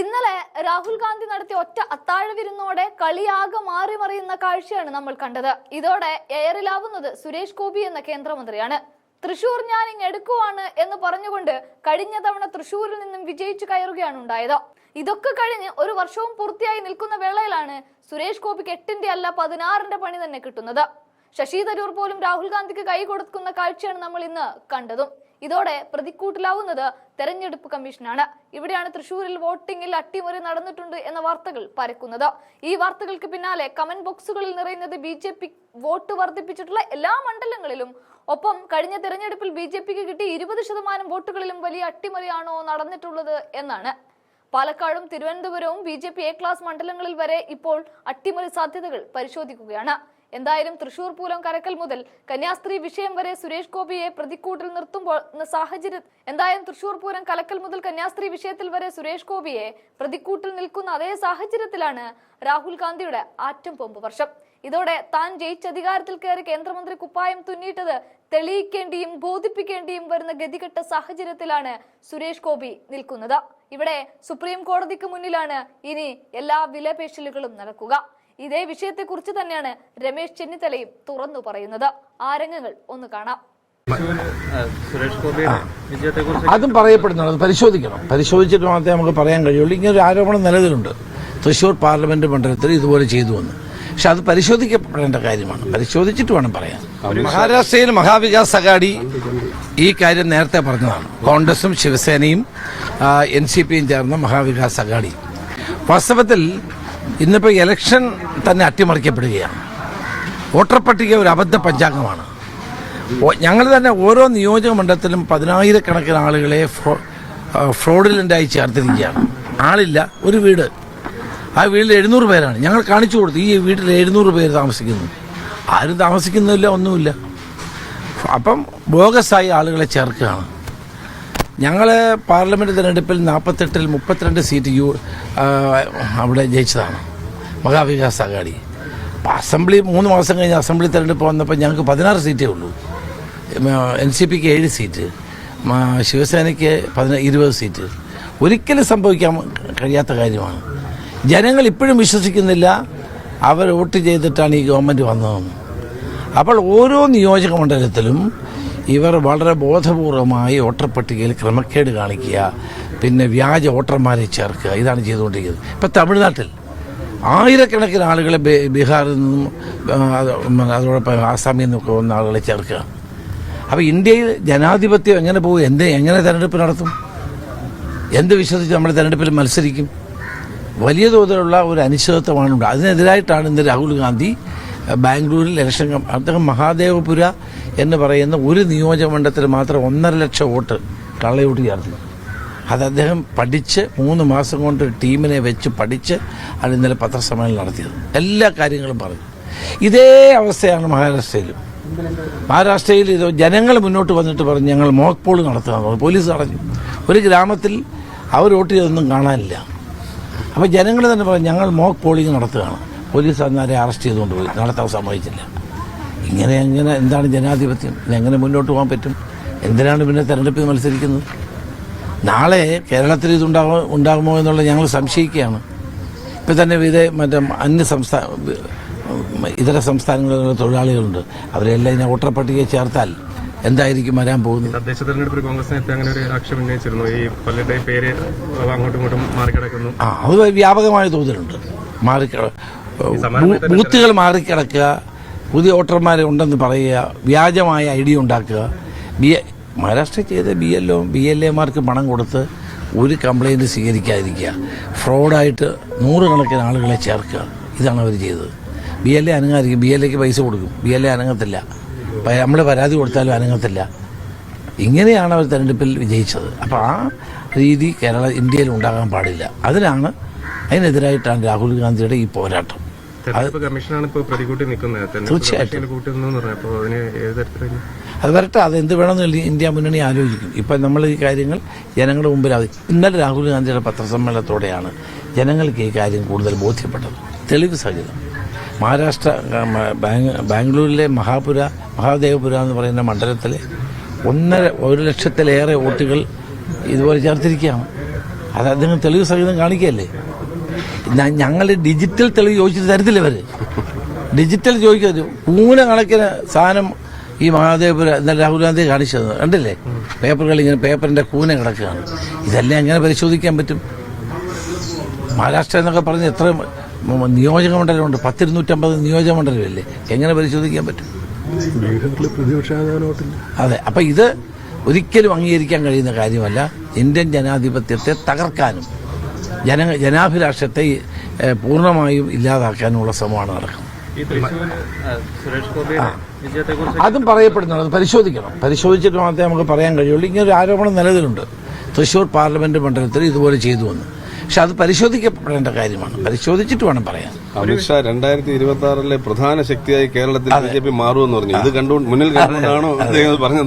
ഇന്നലെ രാഹുൽ ഗാന്ധി നടത്തിയ ഒറ്റ അത്താഴ വിരുന്നോടെ കളിയാകെ മാറി മറിയുന്ന കാഴ്ചയാണ് നമ്മൾ കണ്ടത്. ഇതോടെ എയറിലാവുന്നത് സുരേഷ് ഗോപി എന്ന കേന്ദ്രമന്ത്രിയാണ്. തൃശൂർ ഞാൻ ഇങ് എടുക്കുവാണ് എന്ന് പറഞ്ഞുകൊണ്ട് കഴിഞ്ഞ തവണ തൃശൂരിൽ നിന്നും വിജയിച്ചു കയറുകയാണ് ഉണ്ടായത്. ഇതൊക്കെ കഴിഞ്ഞ് ഒരു വർഷവും പൂർത്തിയായി നിൽക്കുന്ന വേളയിലാണ് സുരേഷ് ഗോപിക്ക് എട്ടിന്റെ അല്ല പതിനാറിന്റെ പണി തന്നെ കിട്ടുന്നത്. ശശി തരൂർ പോലും രാഹുൽ ഗാന്ധിക്ക് കൈ കൊടുക്കുന്ന കാഴ്ചയാണ് നമ്മൾ ഇന്ന് കണ്ടതും. ഇതോടെ പ്രതിക്കൂട്ടിലാവുന്നത് തെരഞ്ഞെടുപ്പ് കമ്മീഷനാണ്. ഇവിടെയാണ് തൃശൂരിൽ വോട്ടിംഗിൽ അട്ടിമറി നടന്നിട്ടുണ്ട് എന്ന വാർത്തകൾ പരക്കുന്നത്. ഈ വാർത്തകൾക്ക് പിന്നാലെ കമന്റ് ബോക്സുകളിൽ നിറയുന്നത് ബി ജെ പി വോട്ട് വർദ്ധിപ്പിച്ചിട്ടുള്ള എല്ലാ മണ്ഡലങ്ങളിലും. ഒപ്പം കഴിഞ്ഞ തെരഞ്ഞെടുപ്പിൽ ബി ജെ പിക്ക് കിട്ടിയ ഇരുപത് ശതമാനം വോട്ടുകളിലും വലിയ അട്ടിമറിയാണോ നടന്നിട്ടുള്ളത് എന്നാണ്. പാലക്കാടും തിരുവനന്തപുരവും B J P A class മണ്ഡലങ്ങളിൽ വരെ ഇപ്പോൾ അട്ടിമറി സാധ്യതകൾ പരിശോധിക്കുകയാണ്. എന്തായാലും തൃശൂർ പൂരം കരക്കൽ മുതൽ കന്യാസ്ത്രീ വിഷയം വരെ സുരേഷ് ഗോപിയെ പ്രതിക്കൂട്ടിൽ നിർത്തുമ്പോൾ സാഹചര്യം എന്തായാലും തൃശൂർ പൂരം കലക്കൽ മുതൽ കന്യാസ്ത്രീ വിഷയത്തിൽ വരെ സുരേഷ് ഗോപിയെ പ്രതിക്കൂട്ടിൽ നിൽക്കുന്ന അതേ സാഹചര്യത്തിലാണ് രാഹുൽ ഗാന്ധിയുടെ ആറ്റം പൊമ്പ് വർഷം. ഇതോടെ താൻ ജയിച്ചധികാരത്തിൽ കയറി കേന്ദ്രമന്ത്രി കുപ്പായം തുന്നിയിട്ടത് തെളിയിക്കേണ്ടിയും ബോധിപ്പിക്കേണ്ടിയും വരുന്ന ഗതികെട്ട സാഹചര്യത്തിലാണ് സുരേഷ് ഗോപി നിൽക്കുന്നത്. ഇവിടെ സുപ്രീം കോടതിക്ക് മുന്നിലാണ് ഇനി എല്ലാ വിലപേശലുകളും നടക്കുക. ഇതേ വിഷയത്തെ കുറിച്ച് തന്നെയാണ് രമേശ് ചെന്നിത്തലയും തുറന്നു പറയുന്നത്. ആ രംഗങ്ങൾ ഒന്ന് കാണാം. അതും പറയപ്പെടുന്നുണ്ട്. അത് പരിശോധിക്കണം. പരിശോധിച്ചിട്ട് മാത്രമേ നമുക്ക് പറയാൻ കഴിയുള്ളൂ. ഇങ്ങനെ ഒരു ആരോപണം നിലവിലുണ്ട്. തൃശൂർ പാർലമെന്റ് മണ്ഡലത്തിൽ ഇതുപോലെ ചെയ്തു വന്നു പക്ഷെ അത് പരിശോധിക്കപ്പെടേണ്ട കാര്യമാണ്. പരിശോധിച്ചിട്ട് വേണം പറയാൻ. മഹാരാഷ്ട്രയിൽ മഹാവികാസ് അഗാഡി ഈ കാര്യം നേരത്തെ പറഞ്ഞതാണ്. കോൺഗ്രസും ശിവസേനയും എൻ സി പിയും ചേർന്ന മഹാവികാസ് അഗാഡി. വാസ്തവത്തിൽ ഇന്നിപ്പോൾ ഇലക്ഷൻ തന്നെ അട്ടിമറിക്കപ്പെടുകയാണ്. വോട്ടർ പട്ടിക ഒരു അബദ്ധ പഞ്ചാംഗമാണ്. ഞങ്ങൾ തന്നെ ഓരോ നിയോജക മണ്ഡലത്തിലും പതിനായിരക്കണക്കിന് ആളുകളെ ഫ്രോഡിലന്റായി ചേർത്തിരിക്കുകയാണ്. ആളില്ല ഒരു വീട്. ആ വീട്ടിൽ എഴുന്നൂറ് പേരാണ്. ഞങ്ങൾ കാണിച്ചു കൊടുത്തു ഈ വീട്ടിൽ എഴുന്നൂറ് പേര് താമസിക്കുന്നു. ആരും താമസിക്കുന്നില്ല ഒന്നുമില്ല. അപ്പം ബോഗസായി ആളുകളെ ചേർക്കുകയാണ്. ഞങ്ങൾ പാർലമെന്റ് തിരഞ്ഞെടുപ്പിൽ നാൽപ്പത്തെട്ടിൽ മുപ്പത്തിരണ്ട് സീറ്റ് യു അവിടെ ജയിച്ചതാണ്. മഹാവികാസ് അഗാഡി അപ്പോൾ അസംബ്ലി മൂന്ന് മാസം കഴിഞ്ഞ് അസംബ്ലി തിരഞ്ഞെടുപ്പ് വന്നപ്പോൾ ഞങ്ങൾക്ക് പതിനാറ് സീറ്റേ ഉള്ളൂ. എൻ സി പിക്ക് ഏഴ് സീറ്റ്. ശിവസേനയ്ക്ക് പതിന ഇരുപത് സീറ്റ്. ഒരിക്കലും സംഭവിക്കാൻ കഴിയാത്ത കാര്യമാണ്. ജനങ്ങൾ ഇപ്പോഴും വിശ്വസിക്കുന്നില്ല അവർ വോട്ട് ചെയ്തിട്ടാണ് ഈ ഗവൺമെന്റ് വന്നതെന്ന്. അപ്പോൾ ഓരോ നിയോജക മണ്ഡലത്തിലും ഇവർ വളരെ ബോധപൂർവമായി വോട്ടർ പട്ടികയിൽ ക്രമക്കേട് കാണിക്കുക പിന്നെ വ്യാജ വോട്ടർമാരെ ചേർക്കുക. ഇതാണ് ചെയ്തുകൊണ്ടിരിക്കുന്നത്. ഇപ്പം തമിഴ്നാട്ടിൽ ആയിരക്കണക്കിന് ആളുകളെ ബീഹാറിൽ നിന്നും അതോടൊപ്പം ആസാമിൽ നിന്നൊക്കെ വന്ന ആളുകളെ ചേർക്കുക. അപ്പോൾ ഇന്ത്യയിൽ ജനാധിപത്യം എങ്ങനെ പോകും? എന്ത് എങ്ങനെ തെരഞ്ഞെടുപ്പ് നടത്തും? എന്ത് വിശ്വസിച്ച് നമ്മുടെ തെരഞ്ഞെടുപ്പിൽ മത്സരിക്കും? വലിയ തോതിലുള്ള ഒരു അനിശ്ചിതത്വമാണ് അതിനെതിരായിട്ടാണ് ഇന്ന് രാഹുൽ ഗാന്ധി ബാംഗ്ലൂരിൽ ഇലക്ഷൻ അദ്ദേഹം മഹാദേവപുര എന്ന് പറയുന്ന ഒരു നിയോജകമണ്ഡലത്തിൽ മാത്രം ഒന്നര ലക്ഷം വോട്ട് കള്ളയോട്ട് ചേർന്നു. അത് അദ്ദേഹം പഠിച്ച് മൂന്ന് മാസം കൊണ്ട് ടീമിനെ വെച്ച് പഠിച്ച് അത് ഇന്നലെ പത്രസമ്മേളനം നടത്തിയത്. എല്ലാ കാര്യങ്ങളും പറഞ്ഞു. ഇതേ അവസ്ഥയാണ് മഹാരാഷ്ട്രയിലും. മഹാരാഷ്ട്രയിൽ ഇത് ജനങ്ങൾ മുന്നോട്ട് വന്നിട്ട് പറഞ്ഞു ഞങ്ങൾ മോക്ക് പോൾ നടത്തുക പോലീസ് പറഞ്ഞു ഒരു ഗ്രാമത്തിൽ അവർ വോട്ട് ചെയ്തൊന്നും കാണാനില്ല. അപ്പോൾ ജനങ്ങൾ തന്നെ പറഞ്ഞു ഞങ്ങൾ മോക്ക് പോളിംഗ് നടത്തുകയാണ്. പോലീസ് അന്നേരെ അറസ്റ്റ് ചെയ്തുകൊണ്ട് പോയി. നടത്താൻ സമ്മതിച്ചില്ല. ഇങ്ങനെ എങ്ങനെ എന്താണ് ജനാധിപത്യം? എങ്ങനെ മുന്നോട്ട് പോകാൻ പറ്റും? എന്തിനാണ് പിന്നെ തെരഞ്ഞെടുപ്പിൽ മത്സരിക്കുന്നത്? നാളെ കേരളത്തിൽ ഇതുണ്ടാകുമോ ഉണ്ടാകുമോ എന്നുള്ളത് ഞങ്ങൾ സംശയിക്കുകയാണ്. ഇപ്പം തന്നെ ഇത് മറ്റേ അന്യ സംസ്ഥാന ഇതര സംസ്ഥാനങ്ങളിലുള്ള തൊഴിലാളികളുണ്ട്. അവരെല്ലാം ഇതിനെ വോട്ടർ ചേർത്താൽ എന്തായിരിക്കും വരാൻ പോകുന്നത്? തദ്ദേശ തെരഞ്ഞെടുപ്പിൽ കോൺഗ്രസ് നേരത്തെ അങ്ങനെ ഒരു ആക്ഷേപം ഉന്നയിച്ചിരുന്നു. ഈ പലരുടെയും പേര് അങ്ങോട്ടും ഇങ്ങോട്ടും മാറിക്കിടക്കുന്നു. ആ അത് വ്യാപകമായ തോതിലുണ്ട്. ബൂ- ബൂത്തുകൾ മാറിക്കിടക്കുക പുതിയ വോട്ടർമാർ ഉണ്ടെന്ന് പറയുക വ്യാജമായ ഐ ഡി ഉണ്ടാക്കുക. ബി എ മഹാരാഷ്ട്ര ചെയ്ത B L O B L എമാർക്ക് പണം കൊടുത്ത് ഒരു കംപ്ലൈന്റ് സ്വീകരിക്കാതിരിക്കുക. ഫ്രോഡായിട്ട് നൂറുകണക്കിന് ആളുകളെ ചേർക്കുക. ഇതാണ് അവർ ചെയ്തത്. ബി എൽ എ അനങ്ങാതിരിക്കും. ബി എൽ എക്ക് പൈസ കൊടുക്കും. ബി എൽ എ അനങ്ങത്തില്ല. നമ്മൾ പരാതി കൊടുത്താലും അനങ്ങത്തില്ല. ഇങ്ങനെയാണ് അവർ തെരഞ്ഞെടുപ്പിൽ വിജയിച്ചത്. അപ്പോൾ ആ രീതി കേരള ഇന്ത്യയിൽ ഉണ്ടാകാൻ പാടില്ല. അതിനാണ് അതിനെതിരായിട്ടാണ് രാഹുൽ ഗാന്ധിയുടെ ഈ പോരാട്ടം. തെരഞ്ഞെടുപ്പ് കമ്മീഷനാണ് ഇപ്പോൾ പ്രതികൂട്ടി നിൽക്കുന്നത്. തീർച്ചയായിട്ടും. അത് വരട്ടെ അത് എന്ത് വേണമെന്ന് ഇന്ത്യ മുന്നണി ആലോചിക്കും. ഇപ്പം നമ്മൾ ഈ കാര്യങ്ങൾ ജനങ്ങളുടെ മുമ്പിൽ ഇന്നലെ രാഹുൽ ഗാന്ധിയുടെ പത്രസമ്മേളനത്തോടെയാണ് ജനങ്ങൾക്ക് ഈ കാര്യം കൂടുതൽ ബോധ്യപ്പെട്ടത്. തെളിവ് സഹിതം. മഹാരാഷ്ട്ര ബാംഗ്ലൂരിലെ മഹാപുര മഹാദേവപുര എന്ന് പറയുന്ന മണ്ഡലത്തിലെ ഒന്നര ഒരു ലക്ഷത്തിലേറെ വോട്ടുകൾ ഇതുപോലെ ചേർത്തിരിക്കുകയാണ്. അത് അദ്ദേഹം തെളിവ് സഹിതം കാണിക്കല്ലേ ഞങ്ങൾ ഡിജിറ്റൽ തെളിവ് ചോദിച്ചിട്ട് തരത്തില്ല ഇവർ. ഡിജിറ്റൽ ചോദിക്കരുത്. പൂന കണക്കിന് സാധനം ഈ മഹാദേവപുര ഇന്നലെ രാഹുൽ ഗാന്ധി കാണിച്ചത് കണ്ടില്ലേ? പേപ്പറുകൾ ഇങ്ങനെ പേപ്പറിന്റെ കൂന കിടക്കുകയാണ്. ഇതെല്ലാം എങ്ങനെ പരിശോധിക്കാൻ പറ്റും? മഹാരാഷ്ട്ര എന്നൊക്കെ പറഞ്ഞ് എത്ര നിയോജക മണ്ഡലമുണ്ട്. പത്തിരുന്നൂറ്റമ്പത് നിയോജക മണ്ഡലമില്ലേ? എങ്ങനെ പരിശോധിക്കാൻ പറ്റും? അതെ. അപ്പൊ ഇത് ഒരിക്കലും അംഗീകരിക്കാൻ കഴിയുന്ന കാര്യമല്ല. ഇന്ത്യൻ ജനാധിപത്യത്തെ തകർക്കാനും ജന ജനാഭിലാഷത്തെ പൂർണമായും ഇല്ലാതാക്കാനുള്ള ശ്രമമാണ് നടക്കുന്നത്. അതും പറയപ്പെടുന്നുണ്ട്. അത് പരിശോധിക്കണം. പരിശോധിച്ചിട്ട് മാത്രമേ നമുക്ക് പറയാൻ കഴിയുള്ളൂ. ഇങ്ങനെ ഒരു ആരോപണം നിലവിലുണ്ട്. തൃശൂർ പാർലമെന്റ് മണ്ഡലത്തിൽ ഇതുപോലെ ചെയ്തു വന്നു പക്ഷെ അത് പരിശോധിക്കപ്പെടേണ്ട കാര്യമാണ്. പരിശോധിച്ചിട്ട് വേണം പറയാൻ. അമിത്ഷാ രണ്ടായിരത്തി ഇരുപത്തി ആറിലെ പ്രധാന ശക്തിയായി കേരളത്തിൽ ബി ജെ പി മാറുമെന്ന് പറഞ്ഞു. ഇത് കണ്ടു മുന്നിൽ കണ്ടുകൊണ്ടാണോ അദ്ദേഹം പറഞ്ഞത്?